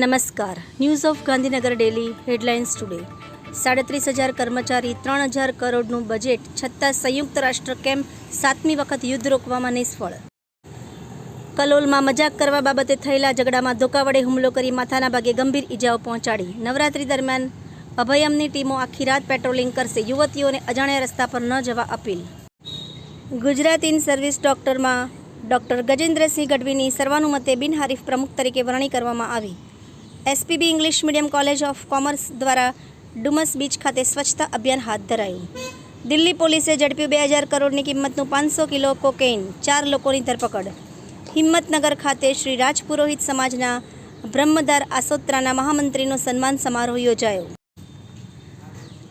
નમસ્કાર. News of Gandhinagar daily headlines today સાડત્રીસ હજાર કર્મચારી, ત્રણ હજાર કરોડનું બજેટ છતાં સંયુક્ત રાષ્ટ્ર કેમ્પ સાતમી વખત યુદ્ધ રોકવામાં નિષ્ફળ? કલોલમાં મજાક કરવા બાબતે થયેલા ઝઘડામાં ધોકા વડે હુમલો કરી માથાના ભાગે ગંભીર ઈજાઓ પહોંચાડી. નવરાત્રી દરમિયાન અભયમની ટીમો આખી રાત પેટ્રોલિંગ કરશે. યુવતીઓને અજાણ્યા રસ્તા પર ન જવા અપીલ. ગુજરાત ઇન સર્વિસ ડોક્ટરમાં ડોક્ટર ગજેન્દ્રસિંહ ગઢવીની સર્વાનુમતે બિનહરીફ પ્રમુખ તરીકે વરણી કરવામાં આવી. SPB English medium college of commerce દ્વારા ડુમસ બીચ ખાતે સ્વચ્છતા અભિયાન હાથ ધરાયું. દિલ્હી પોલીસે ઝડપ્યું બે હજાર કરોડની કિંમતનું પાંચસો કિલો કોકેઇન ચાર લોકોની ધરપકડ. હિંમતનગર ખાતે શ્રી રાજપુરોહિત સમાજના બ્રહ્મદાર આસોત્રાના મહામંત્રીનો સન્માન સમારોહ યોજાયો.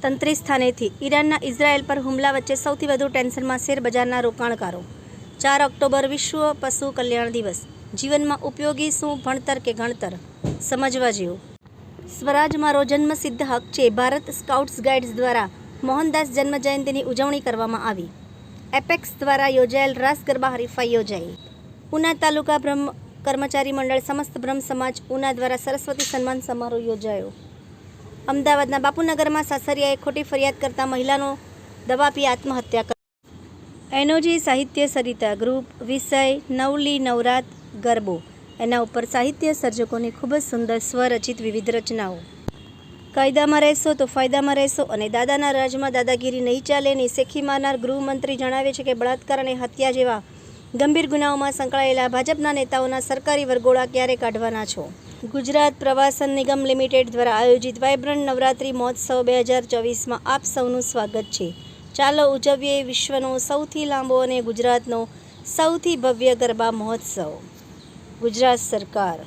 તંત્રી સ્થાનેથી ઈરાનના ઇઝરાયલ પર હુમલા વચ્ચે સૌથી વધુ ટેન્શનમાં શેરબજારના રોકાણકારો. ચાર ઓક્ટોબર વિશ્વ પશુ કલ્યાણ દિવસ. જીવનમાં ઉપયોગી શું ભણતર કે ગણતર? સમજવા જેવું. સ્વરાજ મારો જન્મસિદ્ધ હક છે. ભારત સ્કાઉટ્સ ગાઈડ્સ દ્વારા મોહનદાસ જન્મ જયંતિની ઉજવણી કરવામાં આવી. એપેક્સ દ્વારા યોજાયેલ રાસ ગરબા હરીફાઈ યોજાઈ. ઉના તાલુકા બ્રહ્મ કર્મચારી મંડળ સમસ્ત બ્રહ્મ સમાજ ઉના દ્વારા સરસ્વતી સન્માન સમારોહ યોજાયો. અમદાવાદના બાપુનગરમાં સાસરિયાએ ખોટી ફરિયાદ કરતા મહિલાનો દવા પી આત્મહત્યા કરી. એનોજી સાહિત્ય સરિતા ગ્રુપ, વિષય, નવલી નવરાત ગરબો. એના ઉપર સાહિત્ય સર્જકોની ખૂબ જ સુંદર સ્વરચિત વિવિધ રચનાઓ. કાયદામાં રહેશો તો ફાયદામાં રહેશો અને દાદાના રાજમાં દાદાગીરી નહીં ચાલે ની શેખી મારનાર ગૃહમંત્રી જણાવે છે કે બળાત્કાર અને હત્યા જેવા ગંભીર ગુનાઓમાં સંકળાયેલા ભાજપના નેતાઓના સરકારી વરગોળા ક્યારે કાઢવાના છો? ગુજરાત પ્રવાસન નિગમ લિમિટેડ દ્વારા આયોજિત વાઇબ્રન્ટ નવરાત્રિ મહોત્સવ બે હજાર ચોવીસમાં આપ સૌનું સ્વાગત છે. ચાલો ઉજવીએ વિશ્વનો સૌથી લાંબો અને ગુજરાતનો સૌથી ભવ્ય ગરબા મહોત્સવ. ગુજરાત સરકાર.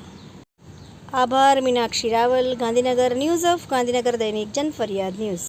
આભાર મીનાક્ષી રાવલ ગાંધીનગર ન્યૂઝ ઓફ ગાંધીનગર દૈનિક જન ફરિયાદ ન્યૂઝ.